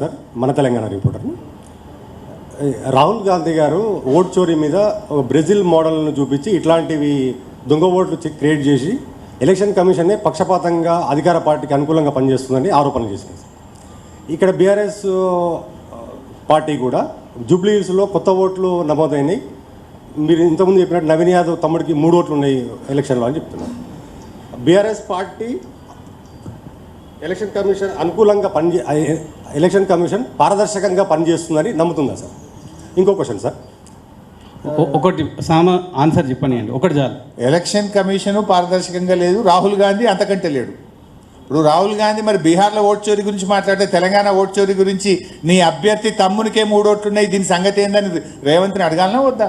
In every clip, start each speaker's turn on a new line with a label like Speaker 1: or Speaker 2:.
Speaker 1: Sir మన Telangana reporter Rahul Gandhi గారు vote చోరీ మీద ఒక బ్రెజిల్ మోడల్ను చూపించి ఇట్లాంటివి దొంగ ఓట్లు క్రియేట్ చేసి ఎలక్షన్ కమిషన్నే పక్షపాతంగా అధికార పార్టీకి అనుకూలంగా పనిచేస్తుందని ఆరోపణలు చేసింది ఇక్కడ బీఆర్ఎస్ పార్టీ కూడా జూబ్లీ హిల్స్లో కొత్త ఓట్లు నమోదైనాయి. మీరు ఇంతకుముందు చెప్పినట్టు నవీన్ యాదవ్ తమ్ముడికి మూడు ఓట్లు ఉన్నాయి ఎలక్షన్లో అని చెప్తున్నారు. బీఆర్ఎస్ పార్టీ ఎలక్షన్ కమిషన్ అనుకూలంగా పని ఎలక్షన్ కమిషన్ పారదర్శకంగా పనిచేస్తుందని నమ్ముతుందా సార్? ఇంకో క్వశ్చన్ సార్.
Speaker 2: ఒకటి సామ ఆన్సర్ చెప్పనియండి ఒకటి చాలు.
Speaker 3: ఎలక్షన్ కమిషను పారదర్శకంగా లేదు. రాహుల్ గాంధీ అంతకంటే లేడు. ఇప్పుడు రాహుల్ గాంధీ మరి బీహార్లో ఓట్ చోరీ గురించి మాట్లాడితే తెలంగాణ ఓట్ చోరీ గురించి నీ అభ్యర్థి తమ్మునికే మూడు ఓట్లున్నాయి. దీని సంగతి ఏందని రేవంత్ని అడగాలనా వద్దా?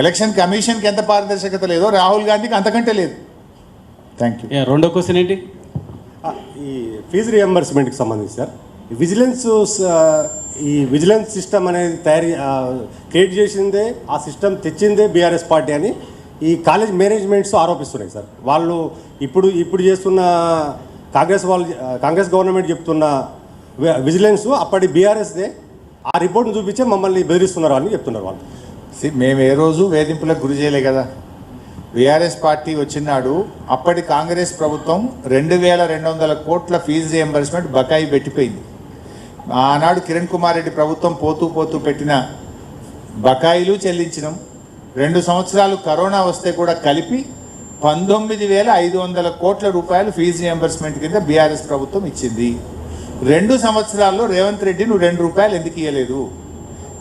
Speaker 3: ఎలక్షన్ కమిషన్కి ఎంత పారదర్శకత లేదో రాహుల్ గాంధీకి అంతకంటే లేదు. థ్యాంక్ యూ
Speaker 2: రెండో క్వశ్చన్ ఏంటి?
Speaker 1: ఈ ఫీజు రియంబర్స్మెంట్కి సంబంధించి సార్. విజిలెన్స్ ఈ విజిలెన్స్ సిస్టమ్ అనేది తయారీ క్రియేట్ చేసిందే ఆ సిస్టమ్ తెచ్చిందే బీఆర్ఎస్ పార్టీ అని ఈ కాలేజ్ మేనేజ్మెంట్స్ ఆరోపిస్తున్నాయి సార్. వాళ్ళు ఇప్పుడు ఇప్పుడు చేస్తున్న కాంగ్రెస్ వాళ్ళు కాంగ్రెస్ గవర్నమెంట్ చెప్తున్న విజిలెన్స్ అప్పటి బీఆర్ఎస్దే ఆ రిపోర్ట్ను చూపించే మమ్మల్ని బెదిరిస్తున్నారు అని చెప్తున్నారు వాళ్ళు.
Speaker 3: మేము ఏ రోజు వేధింపులకు గురి చేయలే కదా. బీఆర్ఎస్ పార్టీ వచ్చినాడు. అప్పటి కాంగ్రెస్ ప్రభుత్వం రెండు వేల రెండు వందల కోట్ల ఫీజు రియంబర్స్మెంట్ బకాయి పెట్టిపోయింది. ఆనాడు కిరణ్ కుమార్ రెడ్డి ప్రభుత్వం పోతూ పోతూ పెట్టిన బకాయిలు చెల్లించినాం. రెండు సంవత్సరాలు కరోనా వస్తే కూడా కలిపి పంతొమ్మిది వేల ఐదు వందల కోట్ల రూపాయలు ఫీజు రియంబర్స్మెంట్ కింద బీఆర్ఎస్ ప్రభుత్వం ఇచ్చింది. రెండు సంవత్సరాల్లో రేవంత్ రెడ్డి నువ్వు రెండు రూపాయలు ఎందుకు ఇవ్వలేదు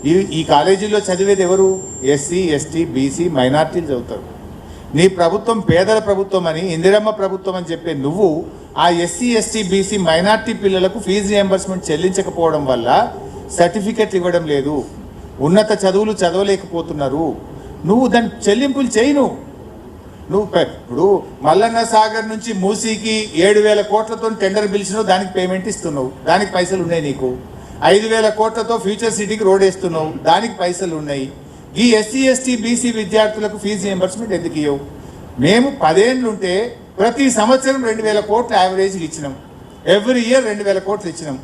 Speaker 3: ఈ ఈ కాలేజీలో చదివేది ఎవరు? ఎస్సీ ఎస్టీ బీసీ మైనార్టీలు చదువుతారు. నీ ప్రభుత్వం పేదల ప్రభుత్వం అని ఇందిరమ్మ ప్రభుత్వం అని చెప్పే నువ్వు ఆ ఎస్సీ ఎస్టీ బీసీ మైనార్టీ పిల్లలకు ఫీజు రియంబర్స్మెంట్ చెల్లించకపోవడం వల్ల సర్టిఫికెట్ ఇవ్వడం లేదు. ఉన్నత చదువులు చదవలేకపోతున్నారు. నువ్వు దాని చెల్లింపులు చేయి నువ్వు నువ్వు ఇప్పుడు మల్లన్న సాగర్ నుంచి మూసీకి ఏడు వేల కోట్లతో టెండర్ పిలిచినావు దానికి పేమెంట్ ఇస్తున్నావు. దానికి పైసలు ఉన్నాయి నీకు. ఐదు వేల కోట్లతో ఫ్యూచర్ సిటీకి రోడ్ వేస్తున్నావు దానికి పైసలు ఉన్నాయి. ఈ ఎస్సీ ఎస్టీ బీసీ విద్యార్థులకు ఫీజు రియంబర్స్మెంట్ ఎందుకు ఇవ్వవు మేము పదేళ్ళుంటే ప్రతి సంవత్సరం రెండు వేల కోట్లు యావరేజ్కి ఇచ్చినాం. ఎవ్రీ ఇయర్ రెండు వేల కోట్లు ఇచ్చినాం.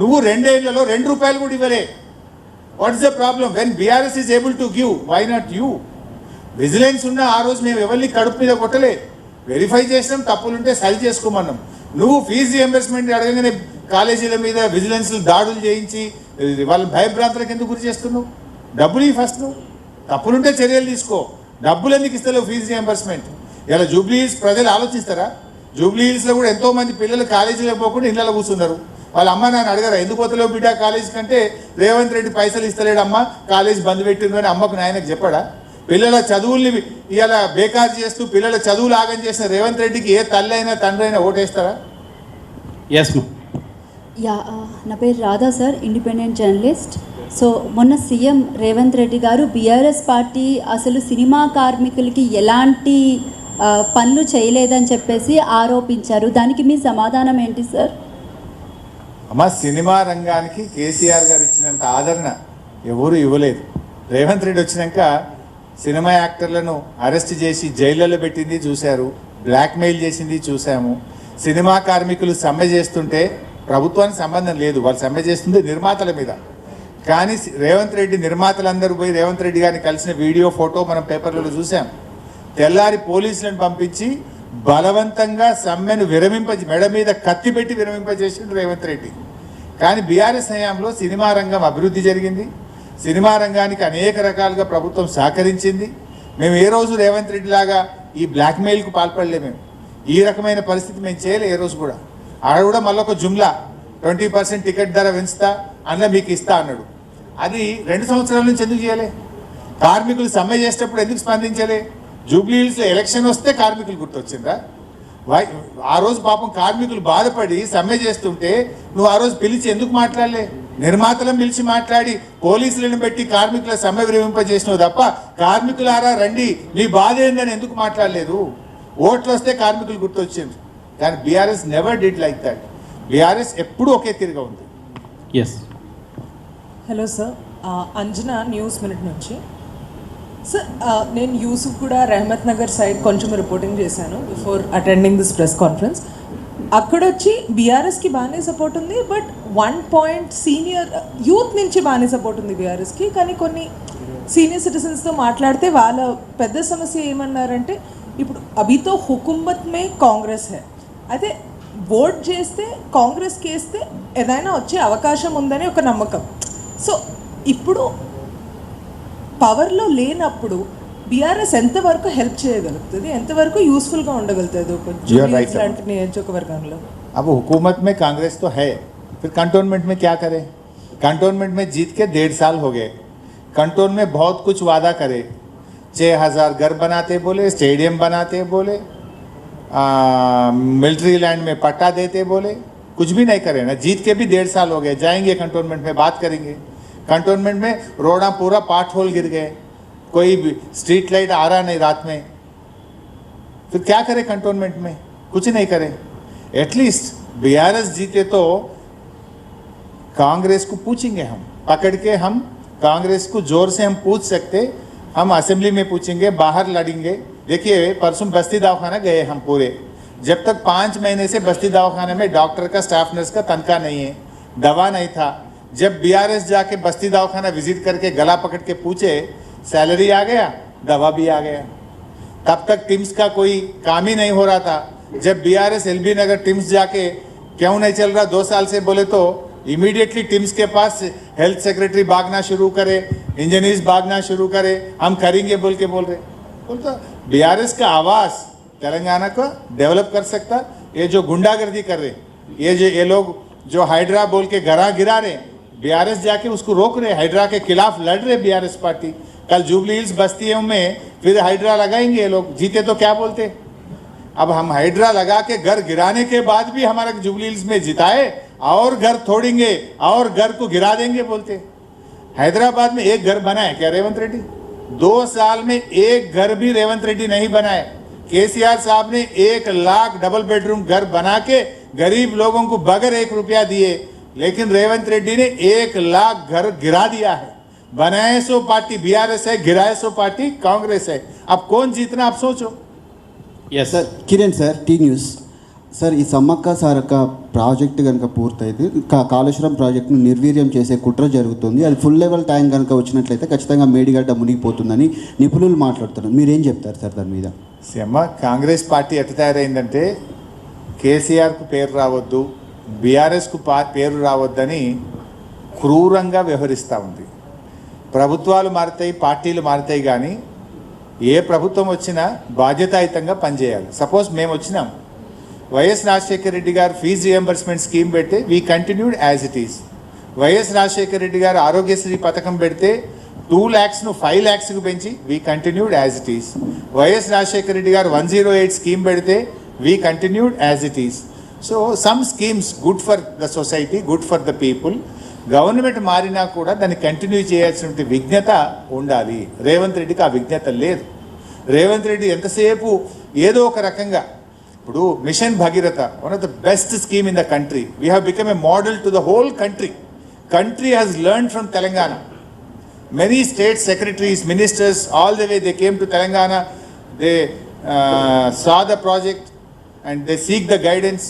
Speaker 3: నువ్వు రెండేళ్ళలో రెండు రూపాయలు కూడా ఇవ్వలే. What's the problem when BRS is able to give why not you vigilance ఉన్న ఆ రోజు మేము ఎవరిని కడుపు మీద కొట్టలే. వెరిఫై చేసినాం తప్పులుంటే సరి చేసుకోమన్నాం. నువ్వు ఫీజు రియంబర్స్మెంట్ అడగగానే కాలేజీల మీద విజిలెన్స్ దాడులు చేయించి వాళ్ళ భయభ్రాంతులకు ఎందుకు గురి చేస్తున్నావు? డబ్బులు ఇవ్వు ఫస్ట్ నువ్వు. తప్పులుంటే చర్యలు తీసుకో. డబ్బులు ఎందుకు ఇస్తలేవు ఫీజు రియంబర్స్మెంట్ ఇలా జూబ్లీ హిల్స్ ప్రజలు ఆలోచిస్తారా? జూబ్లీ హిల్స్లో కూడా ఎంతో మంది పిల్లలు కాలేజీలో పోకుండా ఇళ్ళలో కూర్చున్నారు. వాళ్ళ అమ్మ నాన్న అడగరా ఎందుకు పోతలేవు బిడ్డ కాలేజ్ కంటే రేవంత్ రెడ్డి పైసలు ఇస్తలేడు అమ్మ కాలేజ్ బంద్ పెట్టిండు అని అమ్మకు నాయనకు చెప్పాడా? పిల్లల చదువుల్ని ఇలా బేకారు చేస్తూ పిల్లల చదువులు ఆగం చేసిన రేవంత్ రెడ్డికి ఏ తల్లి అయినా తండ్రి అయినా ఓటేస్తారా?
Speaker 2: ఎస్
Speaker 4: యా నా పేరు Radha sir independent journalist so మొన్న CM Revanth Reddy garu BRS party అసలు సినిమా కార్మికులకి ఎలాంటి పనులు చేయలేదని చెప్పేసి ఆరోపించారు. దానికి మీ సమాధానం ఏంటి సార్?
Speaker 3: అమ్మ సినిమా రంగానికి కేసీఆర్ గారు ఇచ్చినంత ఆదరణ ఎవరు ఇవ్వలేదు. రేవంత్ రెడ్డి వచ్చినాక సినిమా యాక్టర్లను అరెస్ట్ చేసి జైళ్ళలో పెట్టింది చూశారు బ్లాక్మెయిల్ చేసింది చూసాము సినిమా కార్మికులు సమ్మె చేస్తుంటే ప్రభుత్వానికి సంబంధం లేదు. వాళ్ళు సమ్మె చేస్తుంది నిర్మాతల మీద. కానీ రేవంత్ రెడ్డి నిర్మాతలందరూ పోయి రేవంత్ రెడ్డి గారిని కలిసిన వీడియో ఫోటో మనం పేపర్లలో చూసాం. తెల్లారి పోలీసులను పంపించి బలవంతంగా సమ్మెను విరమింప మెడ మీద కత్తి పెట్టి విరమింపజేసిండు రేవంత్ రెడ్డి. కానీ బీఆర్ఎస్ హయాంలో సినిమా రంగం అభివృద్ధి జరిగింది. సినిమా రంగానికి అనేక రకాలుగా ప్రభుత్వం సహకరించింది. మేము ఏ రోజు రేవంత్ రెడ్డి లాగా ఈ బ్లాక్మెయిల్కు పాల్పడలే మేము. ఈ రకమైన పరిస్థితి మేము చేయలే ఏ రోజు కూడా. ఆడ కూడా మళ్ళొక ఒక జుమ్లా ట్వంటీ పర్సెంట్ టికెట్ ధర పెంచుతా అందులో మీకు ఇస్తా అన్నాడు. అది రెండు సంవత్సరాల నుంచి ఎందుకు చేయలే? కార్మికులు సమ్మె చేసేటప్పుడు ఎందుకు స్పందించలే? జూబ్లీహిల్స్లో ఎలక్షన్ వస్తే కార్మికులు గుర్తొచ్చిందా వై ఆ రోజు పాపం కార్మికులు బాధపడి సమ్మె చేస్తుంటే నువ్వు ఆ రోజు పిలిచి ఎందుకు మాట్లాడలే? నిర్మాతలను పిలిచి మాట్లాడి పోలీసులను పెట్టి కార్మికుల సమ్మె విరమింపజేసినావు తప్ప కార్మికులారా రండి నీ బాధ ఏందని ఎందుకు మాట్లాడలేదు? ఓట్లు వస్తే కార్మికులు గుర్తొచ్చింది కానీ BRS never did like that BRS ఎప్పుడూ ఒకే తిరిగా ఉంది.
Speaker 2: Yes
Speaker 5: hello sir. Anjana Anjana news minute నుంచి. సార్ నేను యూసుఫ్ కూడా రెహమత్ నగర్ సైడ్ కొంచెం రిపోర్టింగ్ చేశాను before attending this press conference అక్కడ వచ్చి బీఆర్ఎస్కి బాగానే సపోర్ట్ ఉంది but one point senior youth నుంచి బాగానే సపోర్ట్ ఉంది బీఆర్ఎస్కి కానీ కొన్ని సీనియర్ సిటిజన్స్తో మాట్లాడితే వాళ్ళ పెద్ద సమస్య ఏమన్నారంటే ఇప్పుడు అభితో హుకుమత్ మే కాంగ్రెస్ హే. అయితే ఓట్ చేస్తే కాంగ్రెస్కి వేస్తే ఏదైనా వచ్చే అవకాశం ఉందని ఒక నమ్మకం. సో ఇప్పుడు పవర్లో లేనప్పుడు బీఆర్ఎస్ ఎంతవరకు హెల్ప్ చేయగలుగుతుంది ఎంతవరకు యూస్ఫుల్గా ఉండగలుగుతుంది ఒక
Speaker 3: You are right,
Speaker 5: జూబ్లీహిల్స్ లాంటి నియోజకవర్గంలో
Speaker 3: अब हुकूमत में कांग्रेस तो है फिर कंटोनमेंट में क्या करे कंटोनमेंट में जीत के डेढ़ साल हो गए कंटोन में बहुत कुछ वादा करे छः हजार घर बनाते बोले स्टेडियम बनाते बोले मिलिट्री लैंड में पट्टा देते बोले कुछ भी नहीं करे ना जीत के भी डेढ़ साल हो गए जाएंगे कंटोनमेंट में बात करेंगे कंटोनमेंट में रोड़ा पूरा पाट होल गिर गए। कोई स्ट्रीट लाइट आ रहा नहीं रात में। फिर क्या करें कंटोनमेंट में? कुछ नहीं करें। एटलीस्ट बीआरएस जीते तो कांग्रेस को पूछेंगे हम। पकड़ के हम कांग्रेस को ज़ोर से हम पूछ सकते। हम असेंबली में पूछेंगे, बाहर लड़ेंगे। देखिए, परसों बस्ती दवाखाना गए हम पूरे। जब तक पाँच महीने से बस्ती दवाखाने में डॉक्टर का स्टाफ नर्स का तनख्वाह नहीं है। दवा नहीं था। जब बीआरएस जाके बस्ती दवाखाना विज़िट करके गला पकड़ के पूछे सैलरी आ गया? दवा भी आ गया। तब तक टिम्स का कोई काम ही नहीं हो रहा था। जब बीआरएस एलबी नगर टिम्स जाके, क्यों नहीं चल रहा? दो साल से बोले तो इमीडिएटली टिम्स के पास हेल्थ सेक्रेटरी भागना शुरू करे इंजीनियर्स भागना शुरू करे, हम करेंगे बोल के बोल रहे। बोल तो बीआरएस का आवाज़ तेलंगाना को डेवलप कर सकता? ये जो गुंडागर्दी कर रहे, ये जो, ये लोग जो हाइड्रा बोल के घरा गिरा रहे बीआरएस जाके उसको रोक रहे हाइड्रा के खिलाफ लड़ रहे बीआरएस पार्टी। कल जुबली हिल्स बस्तियों में फिर हाइड्रा लगाएँगे लोग। जीते तो क्या बोलते? अब हम हाइड्रा लगा के घर गिराने के बाद भी हमारा जुबली हिल्स में जिताए, और घर तोड़ेंगे, और घर को गिरा देंगे बोलते। हैदराबाद में एक घर बनाए क्या रेवंत रेड्डी? दो साल में एक घर भी रेवंत रेड्डी नहीं बनाए। केसीआर साहब ने एक लाख डबल बेडरूम घर बना के गरीब लोगों को बगैर एक रुपया दिए लेकिन रेवंत रेड्डी ने एक लाख घर गिरा दिया है बनाए सो पार्टी बीआरएस है गिराए सो पार्टी कांग्रेस है अब कौन जीतना आप सोचो
Speaker 2: yes
Speaker 6: sir Kiran sir T News sir ఈ సమ్మక్క సారక్క ప్రాజెక్ట్ కనుక పూర్తయితే కా కాళేశ్వరం ప్రాజెక్టును నిర్వీర్యం చేసే కుట్ర జరుగుతుంది అది ఫుల్ లెవెల్ ట్యాంక్ కనుక వచ్చినట్లయితే ఖచ్చితంగా మేడిగడ్డ మునిగిపోతుందని నిపుణులు మాట్లాడుతున్నారు మీరేం చెప్తారు సార్ దాని మీద
Speaker 3: సీఎమ్మ కాంగ్రెస్ పార్టీ ఎట్ట తయారైందంటే కేసీఆర్కు పేరు రావద్దు బీఆర్ఎస్కు పా పేరు రావద్దని క్రూరంగా వ్యవహరిస్తూ ఉంది. ప్రభుత్వాలు మారుతాయి పార్టీలు మారుతాయి కానీ ఏ ప్రభుత్వం వచ్చినా బాధ్యతాయుతంగా పనిచేయాలి. సపోజ్ మేము వచ్చినాం. YS Rajasekhara Reddy garu fee reimbursement scheme పెడితే we continued as it is YS Rajasekhara Reddy garu Aarogyasri పథకం పెడితే టూ ల్యాక్స్ను ఫైవ్ ల్యాక్స్కి పెంచి we continued as it is YS Rajasekhara Reddy garu one zero eight scheme పెడితే we continued as it is so some schemes good for the society good for the people government మారినా కూడా దాన్ని continue చేయాల్సిన విజ్ఞత ఉండాలి. రేవంత్ రెడ్డికి ఆ విజ్ఞత లేదు. రేవంత్ రెడ్డి ఎంతసేపు ఏదో ఒక రకంగా ఇప్పుడు mission Bhagiratha one of the best scheme in the country we have become a model to the whole country country has learn from Telangana many state secretaries ministers all the way they came to Telangana they saw the project and they seek the guidance.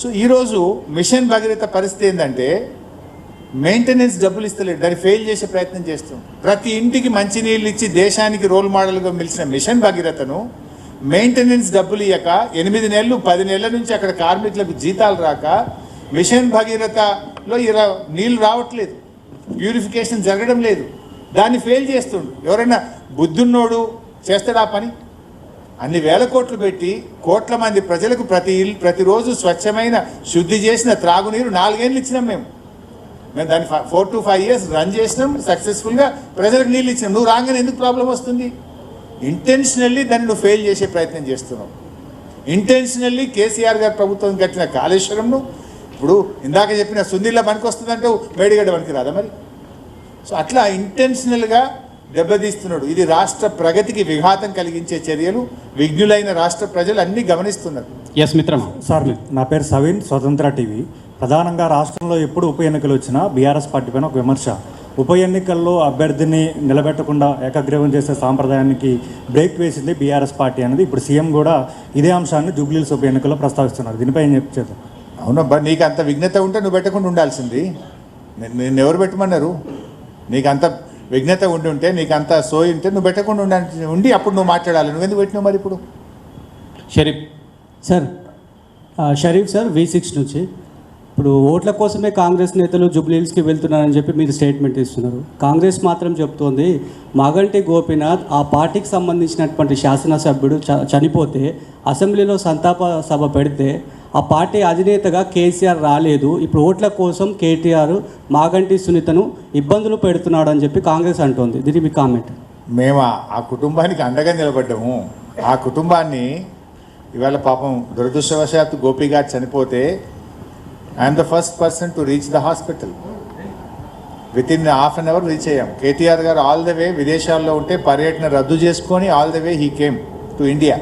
Speaker 3: So ఈరోజు mission Bhagiratha పరిస్థితి ఏంటంటే maintenance డబ్బులు ఇస్తలేదు దాన్ని fail చేసే ప్రయత్నం చేస్తాం ప్రతి ఇంటికి మంచినీళ్ళు ఇచ్చి దేశానికి రోల్ మోడల్గా మిలిచిన మిషన్ భగీరథను మెయింటెనెన్స్ డబ్బులు ఇవ్వక ఎనిమిది నెలలు పది నెలల నుంచి అక్కడ కార్మికులకు జీతాలు రాక మిషన్ భగీరథలో ఇలా నీళ్ళు రావట్లేదు. ప్యూరిఫికేషన్ జరగడం లేదు. దాన్ని ఫెయిల్ చేస్తుండు. ఎవరైనా బుద్ధున్నోడు చేస్తాడా పని? అన్ని వేల కోట్లు పెట్టి కోట్ల మంది ప్రజలకు ప్రతి ప్రతిరోజు స్వచ్ఛమైన శుద్ధి చేసిన త్రాగునీరు నాలుగేళ్ళు ఇచ్చినాం మేము. మేము దాన్ని four to five years run చేసినాం సక్సెస్ఫుల్గా ప్రజలకు నీళ్ళు ఇచ్చినాం. నువ్వు రాగానే ఎందుకు ప్రాబ్లం వస్తుంది? ఇంటెన్షనల్లీ దాన్ని నువ్వు ఫెయిల్ చేసే ప్రయత్నం చేస్తున్నావు. ఇంటెన్షనల్లీ కేసీఆర్ గారి ప్రభుత్వం కట్టిన కాళేశ్వరంను ఇప్పుడు ఇందాక చెప్పిన సుందీర్ల పనికి వస్తుందంటే మేడిగడ్డ పనికి రాదా మరి? సో అట్లా ఇంటెన్షనల్గా దెబ్బతీస్తున్నాడు. ఇది రాష్ట్ర ప్రగతికి విఘాతం కలిగించే చర్యలు. విఘ్నులైన రాష్ట్ర ప్రజలు అన్నీ గమనిస్తున్నారు.
Speaker 2: ఎస్ మిత్రమా?
Speaker 7: సార్ నా పేరు సవీన్ స్వతంత్ర టీవీ. ప్రధానంగా రాష్ట్రంలో ఎప్పుడు ఉప ఎన్నికలు వచ్చినా బీఆర్ఎస్ పార్టీ పైన ఒక విమర్శ. ఉప ఎన్నికల్లో అభ్యర్థిని నిలబెట్టకుండా ఏకగ్రీవం చేసే సాంప్రదాయానికి బ్రేక్ వేసింది బీఆర్ఎస్ పార్టీ అనేది ఇప్పుడు సీఎం కూడా ఇదే అంశాన్ని జూబ్లీస్ ఉప ఎన్నికల్లో ప్రస్తావిస్తున్నారు. దీనిపై ఏం చెప్పారు
Speaker 3: అవునబ్బా నీకు అంత విఘ్నత ఉంటే నువ్వు పెట్టకుండా ఉండాల్సింది. నేను ఎవరు పెట్టమన్నారు? నీకు అంత విఘ్నత ఉండి ఉంటే నీకు అంత సోయి ఉంటే నువ్వు పెట్టకుండా ఉండాలి ఉండి అప్పుడు నువ్వు మాట్లాడాలి. నువ్వు ఎందుకు పెట్టినావు మరి ఇప్పుడు?
Speaker 8: Sharif. Sir Sharif sir V six నుంచి. ఇప్పుడు ఓట్ల కోసమే కాంగ్రెస్ నేతలు జూబ్లీహిల్స్కి వెళ్తున్నారని చెప్పి మీరు స్టేట్మెంట్ ఇస్తున్నారు. కాంగ్రెస్ మాత్రం చెప్తోంది మాగంటి గోపీనాథ్ ఆ పార్టీకి సంబంధించినటువంటి శాసనసభ్యుడు చ- చనిపోతే అసెంబ్లీలో సంతాప సభ పెడితే ఆ పార్టీ అధినేతగా కేసీఆర్ రాలేదు. ఇప్పుడు ఓట్ల కోసం కేటీఆర్ మాగంటి సునీతను ఇబ్బందులు పెడుతున్నాడు అని చెప్పి కాంగ్రెస్ అంటోంది. దీనికి మీ కామెంట్?
Speaker 3: మేము? ఆ- ఆ కుటుంబానికి అండగా నిలబడ్డాము. ఆ కుటుంబాన్ని ఇవాళ పాపం దురదృష్టవశాత్తు గోపి గారు చనిపోతే I'm the first person to reach the hospital. With in half an hour reach అయ్యాం. కేటీఆర్ గారు ఆల్ ద వే విదేశాల్లో ఉంటే పర్యటన రద్దు చేసుకొని all the way he came to India.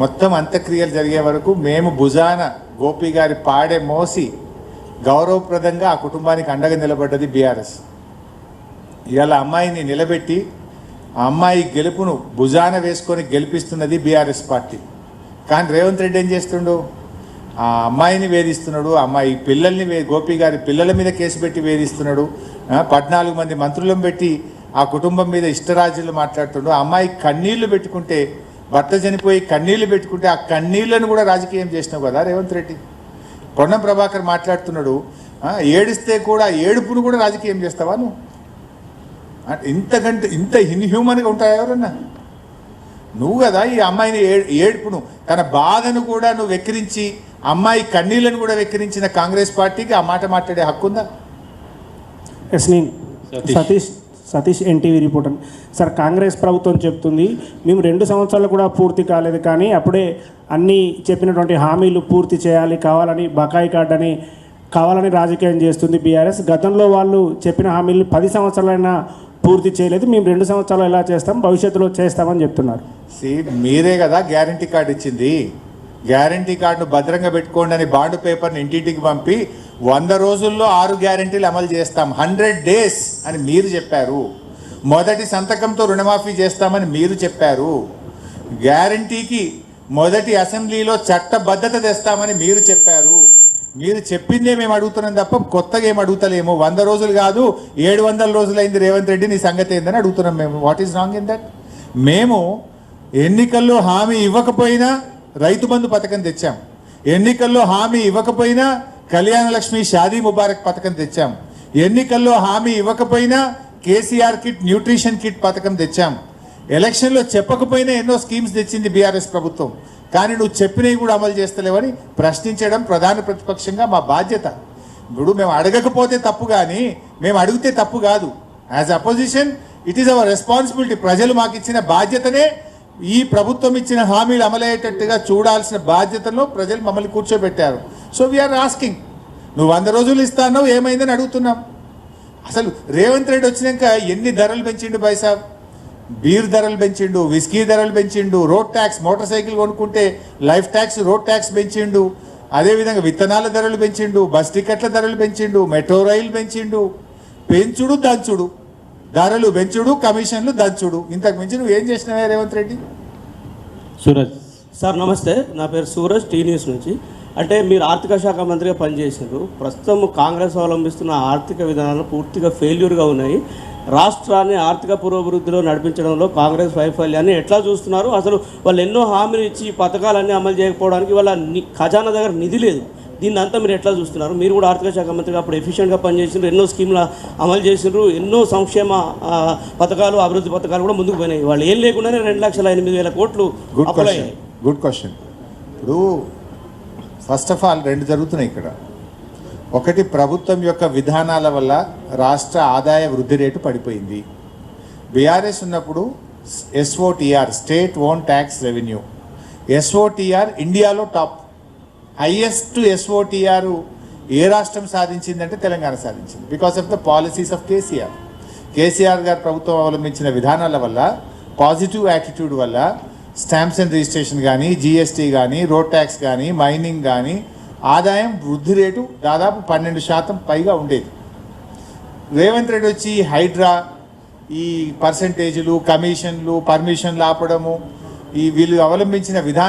Speaker 3: మొత్తం అంత్యక్రియలు జరిగే వరకు మేము భుజాన గోపి గారి పాడే మోసి గౌరవప్రదంగా ఆ కుటుంబానికి అండగా నిలబడ్డది బీఆర్ఎస్. ఇవాళ అమ్మాయిని నిలబెట్టి ఆ అమ్మాయి గెలుపును భుజాన వేసుకొని గెలిపిస్తున్నది బీఆర్ఎస్ పార్టీ. కానీ రేవంత్ రెడ్డి ఏం చేస్తుండు? ఆ అమ్మాయిని వేధిస్తున్నాడు అమ్మాయి పిల్లల్ని వే గోపి గారి పిల్లల మీద కేసు పెట్టి వేధిస్తున్నాడు పద్నాలుగు మంది మంత్రులను పెట్టి ఆ కుటుంబం మీద ఇష్టరాజ్యాలు మాట్లాడుతుండు. ఆ అమ్మాయి కన్నీళ్ళు పెట్టుకుంటే భర్త చనిపోయి కన్నీళ్ళు పెట్టుకుంటే ఆ కన్నీళ్ళను కూడా రాజకీయం చేసినావు కదా రేవంత్ రెడ్డి. పొన్నం ప్రభాకర్ మాట్లాడుతున్నాడు ఏడిస్తే కూడా ఏడుపును కూడా రాజకీయం చేస్తావా నువ్వు? అంటే ఇంతకంటే ఇంత ఇన్హ్యూమన్గా ఉంటాయా ఎవరన్నా? నువ్వు కదా ఈ అమ్మాయిని ఏడుపును తన బాధను కూడా నువ్వు వెక్కిరించి అమ్మాయి కన్నీళ్ళను కూడా వెక్కిరించిన కాంగ్రెస్ పార్టీకి ఆ మాట మాట్లాడే హక్కు ఉందా
Speaker 9: Satish Satish NTV reporter sir Congress ప్రభుత్వం చెప్తుంది మేము రెండు సంవత్సరాలు కూడా పూర్తి కాలేదు కానీ అప్పుడే అన్ని చెప్పినటువంటి హామీలు పూర్తి చేయాలి కావాలని బకాయి కార్డు అని కావాలని రాజకీయం చేస్తుంది బీఆర్ఎస్. గతంలో వాళ్ళు చెప్పిన హామీలు పది సంవత్సరాలైనా పూర్తి చేయలేదు మేము రెండు సంవత్సరాలు ఎలా చేస్తాం భవిష్యత్తులో చేస్తామని చెప్తున్నారు.
Speaker 3: మీరే కదా గ్యారంటీ కార్డు ఇచ్చింది. గ్యారంటీ కార్డును భద్రంగా పెట్టుకోండి అని బాండ్ పేపర్ని ఇంటింటికి పంపి వంద రోజుల్లో ఆరు గ్యారంటీలు అమలు చేస్తాం. హండ్రెడ్ డేస్ అని మీరు చెప్పారు. మొదటి సంతకంతో రుణమాఫీ చేస్తామని మీరు చెప్పారు. గ్యారంటీకి మొదటి అసెంబ్లీలో చట్టబద్ధత తెస్తామని మీరు చెప్పారు. మీరు చెప్పిందే మేము అడుగుతున్నాం తప్ప కొత్తగా ఏం అడుగుతలేము. వంద రోజులు కాదు ఏడు వందల రోజులైంది రేవంత్ రెడ్డి నీ సంగతి ఏందని అడుగుతున్నాం మేము. What is wrong in that మేము ఎన్నికల్లో హామీ ఇవ్వకపోయినా రైతు బంధు పథకం తెచ్చాం. ఎన్నికల్లో హామీ ఇవ్వకపోయినా కళ్యాణ లక్ష్మి షాదీ ముబారక్ పథకం తెచ్చాం. ఎన్నికల్లో హామీ ఇవ్వకపోయినా కేసీఆర్ కిట్ న్యూట్రిషన్ కిట్ పథకం తెచ్చాం. ఎలక్షన్లో చెప్పకపోయినా ఎన్నో స్కీమ్స్ తెచ్చింది బీఆర్ఎస్ ప్రభుత్వం. కానీ నువ్వు చెప్పినవి కూడా అమలు చేస్తలేవని ప్రశ్నించడం ప్రధాన ప్రతిపక్షంగా మా బాధ్యత. ఇప్పుడు మేము అడగకపోతే తప్పు కానీ మేము అడిగితే తప్పు కాదు. As opposition it is our responsibility ప్రజలు మాకు ఇచ్చిన బాధ్యతనే ఈ ప్రభుత్వం ఇచ్చిన హామీలు అమలయ్యేటట్టుగా చూడాల్సిన బాధ్యతలో ప్రజలు మమ్మల్ని కూర్చోబెట్టారు. సో వీఆర్ ఆస్కింగ్ నువ్వు వంద రోజులు ఇస్తానో ఏమైందని అడుగుతున్నాం. అసలు రేవంత్ రెడ్డి వచ్చినాక ఎన్ని ధరలు పెంచిండు బైసాబ్ బీర్ ధరలు పెంచిండు విస్కీ ధరలు పెంచిండు రోడ్ ట్యాక్స్ మోటార్ సైకిల్ కొనుక్కుంటే లైఫ్ ట్యాక్స్ రోడ్ ట్యాక్స్ పెంచిండు. అదేవిధంగా విత్తనాల ధరలు పెంచిండు బస్ టికెట్ల ధరలు పెంచిండు మెట్రో రైలు పెంచిండు. పెంచుడు దంచుడు. ధరలు పెంచుడు కమిషన్లు దంచుడు. ఇంతకు మించి నువ్వు ఏం చేసినావే రేవంత్ రెడ్డి?
Speaker 2: సూరజ్.
Speaker 8: సార్ నమస్తే. నా పేరు సూరజ్ టీ న్యూస్ నుంచి. అంటే మీరు ఆర్థిక శాఖ మంత్రిగా పనిచేశారు. ప్రస్తుతం కాంగ్రెస్ అవలంబిస్తున్న ఆర్థిక విధానాలు పూర్తిగా ఫెయిల్యూర్గా ఉన్నాయి. రాష్ట్రాన్ని ఆర్థిక పురోభివృద్ధిలో నడిపించడంలో కాంగ్రెస్ వైఫల్యాన్ని ఎట్లా చూస్తున్నారు? అసలు వాళ్ళు ఎన్నో హామీలు ఇచ్చి పథకాలన్నీ అమలు చేయకపోవడానికి వాళ్ళ ఖజానా దగ్గర నిధి లేదు. దీన్ని అంతా మీరు ఎట్లా చూస్తున్నారు? మీరు కూడా ఆర్థిక శాఖ మంత్రిగా అప్పుడు ఎఫిషియెంట్గా పనిచేసిండ్రు. ఎన్నో స్కీమ్లు అమలు చేసిండ్రు. ఎన్నో సంక్షేమ పథకాలు అభివృద్ధి పథకాలు కూడా ముందుకు పోయినాయి. వాళ్ళు ఏం లేకుండానే రెండు లక్షల ఎనిమిది వేల కోట్లు.
Speaker 3: గుడ్ క్వశ్చన్ ఇప్పుడు ఫస్ట్ ఆఫ్ ఆల్ రెండు జరుగుతున్నాయి ఇక్కడ. ఒకటి ప్రభుత్వం యొక్క విధానాల వల్ల రాష్ట్ర ఆదాయ వృద్ధి రేటు పడిపోయింది. బీఆర్ఎస్ ఉన్నప్పుడు SOTR state own tax revenue SOTR ఇండియాలో టాప్ హైయెస్ట్ ఎస్ఓటీఆర్ ఏ రాష్ట్రం సాధించిందంటే తెలంగాణ సాధించింది. Because of the policies of KCR KCR garu ప్రభుత్వం అవలంబించిన విధానాల వల్ల పాజిటివ్ యాటిట్యూడ్ వల్ల స్టాంప్స్ అండ్ రిజిస్ట్రేషన్ కానీ జీఎస్టీ కానీ రోడ్ ట్యాక్స్ కానీ మైనింగ్ కానీ ఆదాయం వృద్ధి రేటు దాదాపు పన్నెండు శాతం పైగా ఉండేది. రేవంత్ రెడ్డి వచ్చి హైడ్రా ఈ పర్సంటేజీలు కమిషన్లు పర్మిషన్లు ఆపడము ఈ వీళ్ళు అవలంబించిన విధానం